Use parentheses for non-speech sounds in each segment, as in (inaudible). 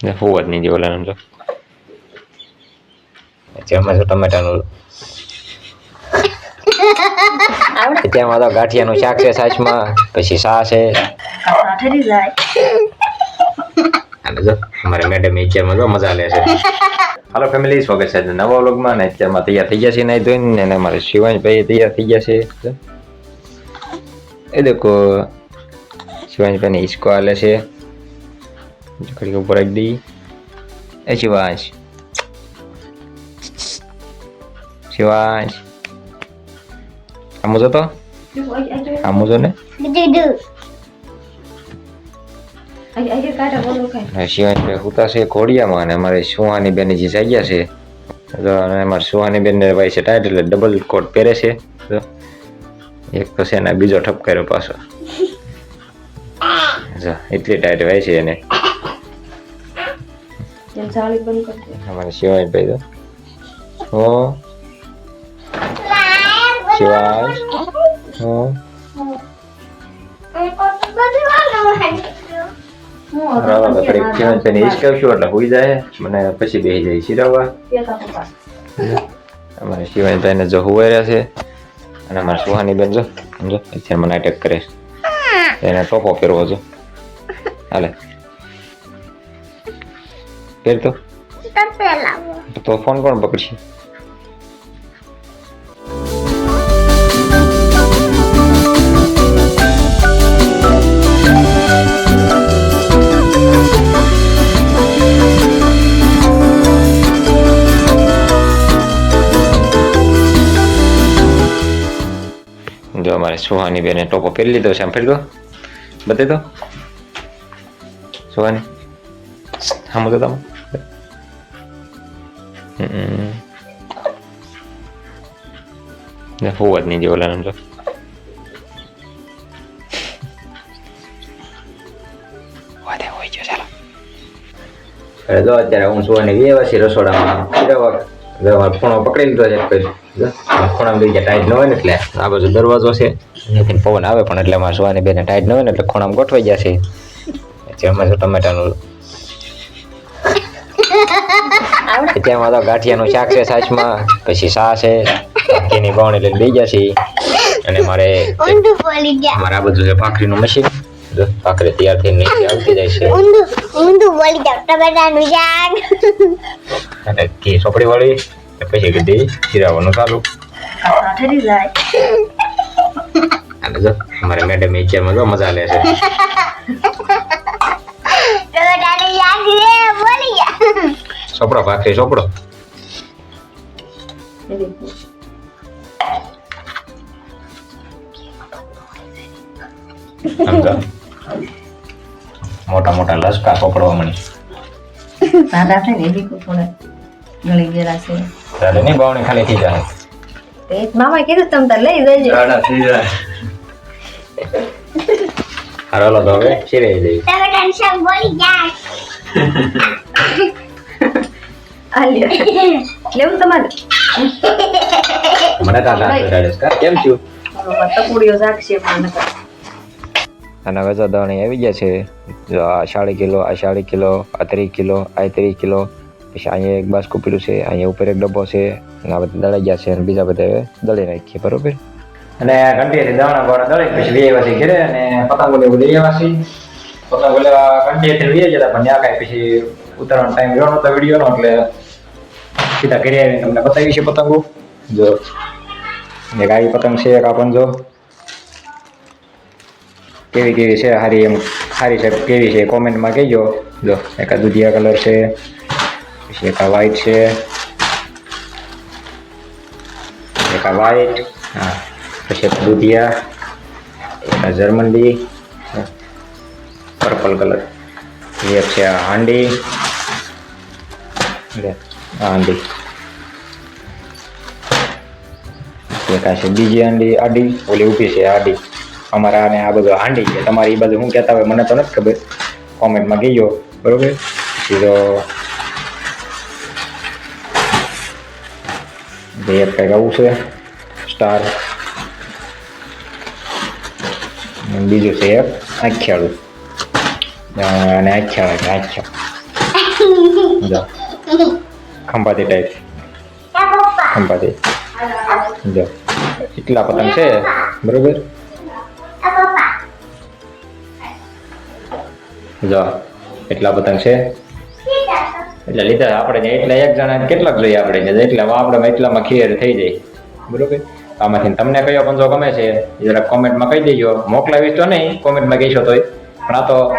ને હોવ જ નહીં જે ઓલા સમજો જેમાં જો ટમેટાનું આવડે તો ગાંઠિયાનું શાક છે સાચમાં પછી સા છે અને જો અમારે મેડમ અત્યારમાં જો મજા લે છે હાલો ફેમિલી સ્વાગત છે નવા વ્લોગમાં ને અત્યારમાં તૈયાર થઈ ગયા છે નહીં ધોઈને ને અમારે શિવાંશભાઈ તૈયાર થઈ ગયા છે એ દેખો શિવાંશભાઈને હિસકો આલે છે જો ઘડીક ઉપર રાખી દઈ એ શિવાંશ શિવાંશ આમું જતો આમું જો ને શિવાંશભાઈ હુતા છે ઘોડિયામાં અને અમારે સુહાની બેન જે જાગ્યા છે તો અને અમારે સુહાની બેન ને ભાઈ છે ટાઈટ એટલે ડબલ કોટ પહેરે છે તો એક તો છે ને બીજો ઠપકાર્યો પાછો જો એટલી ટાઈટ ભાઈ છે એને સાળી બંધ કરજો અમારે તો. હો. શિવાંશ હો. હું બરાબર તો ઘડીક શિવાંશભાઈને હિસકાવશું એટલે હોઈ જાય. મને પછી બેસી જાય શિરાવા અમારે શિવાંશભાઈને જો હુવાઈ રહ્યા છે. અને અમારે સુહાની બેન જો સમજો અત્યારે મને અટેક કરે છે. એને ટોપો પહેરવો જો હાલે. પહેર તો તો ફોન કોણ પકડશે જો અમારે સુહાની બેને ટોપો પહેરી લીધો છે આમ ફેર દો બતાવી દો સુહાની જ નહીં જે ઓલા સમજો વાદે હોય ગયો ચાલો અરે જો અત્યારે હું સુવાની વ્યવસ્થિત રસોડામાં મારો ફોનો પકડી લીધો છે પછી જો ખૂણામાં ગયા ટાઈટ ન હોય ને એટલે આ બાજુ દરવાજો છે અહીંયાથી પવન આવે પણ એટલે મારા સુવાની બેને ટાઈટ ન હોય ને એટલે ખૂણામાં ગોઠવાઈ ગયા છે જેમાં જો ટમેટાનું ત્યાંમાં તો ગાંઠિયાનું શાક છે સાચમાં પછી સા છે એની ગૌણી લઈને બેસી ગયા છે અને મારે મારે આ બધું છે ભાખરીનું મશીન ભાખરી તૈયાર થઈને નીચે આવતી જાય છે. ઊંધું બોલી ગયા ટમેટાનું શાક અને ઘી સોપડી વાળી પછી કીધી જીરાવાનું ચાલુ અને જો અમારે મેડમ અત્યારમાં જો મજા લે છે. ટમેટાનું શાક બોલી ગયા. સોપડો ભાખરી સોપડો સમજો મોટા મોટા લસકા પકડવા મળી સાદા થાય ને એ બી થોડા ગળી ગયેલા છે તારે નહીં બાવણી ખાલી થઈ જાય એ મામા કીધું તમ તાર લઈ જજો હાલો તો હવે શીરે જઈ તારે ટેન્શન બોલી લ્યો લેવું તમારે. મને કાલ રાત બેસાડીશ કા કેમ છું? તકુડીઓ જાગશે પણ અને હવે તો દાણી આવી ગયા છે. જો આ સાડી કિલો આ સાડી કિલો આ ત્રીસ કિલો આ ત્રીસ કિલો. પછી અહીંયા એક બાસ્કુ છે અહીંયા ઉપર એક ડબ્બો છે અને આ બધા દળાઈ ગયા છે અને બીજા બધા હવે દળી નાખીએ બરોબર? અને ઘંટીથી દાણા બાણા દળી પછી લઈ આવ્યા છે ઘરે અને પતંગો લેવું લઈ આવ્યા છે પતંગો લેવા ઘંટીથી લઈ ગયા પણ ત્યાં કાંઈ પછી ઉતરવાનો ટાઈમ રહ્યો નતો વિડીયોનો એટલે સીધા ઘરે આવીને તમને બતાવી છે પતંગો જો એક આવી પતંગ છે એક આ પણ જો કેવી કેવી છે સારી એમ સારી છે કેવી છે કોમેન્ટમાં કહેજો જો એક આ દુધિયા કલર છે પછી એક આ વ્હાઈટ છે એક આ વ્હાઈટ હા પછી એક દુધિયા એક આ જર્મનડી પર્પલ કલર એક છે આ હાંડી લે, આ હાંડી એક બીજી હાંડી આડી ઓલી ઊભી છે આડી અમારા આને આ બધું હાંડી છે. તમારી એ બધું શું કહેતા હોય મને તો નથી ખબર. કોમેન્ટમાં કહીજો બરોબર? સીધો બે કંઈક આવું છે. સ્ટાર બીજું છે એક આખ્યાળું અને આખ્યાળ આખ્યા (laughs) ખંભાતી ટાઈપ ખંભાતી. જો. એટલા પતંગ છે. બરોબર? જો. એટલા પતંગ છે. એટલે લીધા. આપણે એટલા એક જણા કેટલાક જોઈએ આપણે એટલે આપણે એટલામાં ખેર થઈ જાય. બરોબર? આમાંથી તમને કયો પંજો ગમે છે જરા કોમેન્ટમાં કહી દેજો. મોકલાવીશ તો નહીં, કોમેન્ટમાં કહેશો તોય. પણ આ તો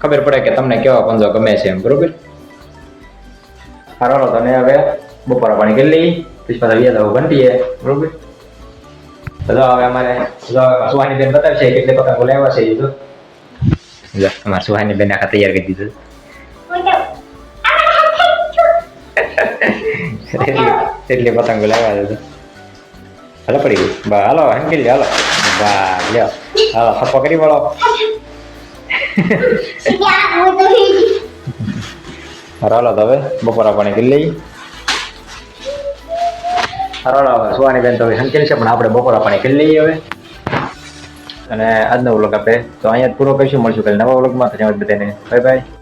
ખબર પડે કે તમને કેવો પંજો ગમે છે એમ. બરોબર? હારો તને હવે બપોરા પાણી કરી લઈ પછી પાછા વ્યાજ આવું ઘંટીએ બરોબર બધા હવે અમારે સુહાની બેન બતાવશે કેટલી પતંગો લાવ્યા છે એ તો અમારે સુહાની બેન આખા તૈયાર કરી દીધું એટલે પતંગો લેવા દીધું હાલો પડી ગયું બા હાલો હંકેલી હાલો બા લ્યો હાલો થપ્પો કરી વળો હાલો તો હવે બપોરા પાણી કરી લઈ હરાવલા હવે સુવાની બેન તો હવે હંકેલી છે, પણ આપણે બપોરા પાણી કરી લઈએ હવે. અને આજનો વ્લોગ આપણે તો અહીંયા પૂરો કરીશું. મળશું કાલે નવા વ્લોગમાં. બધાને. Bye bye.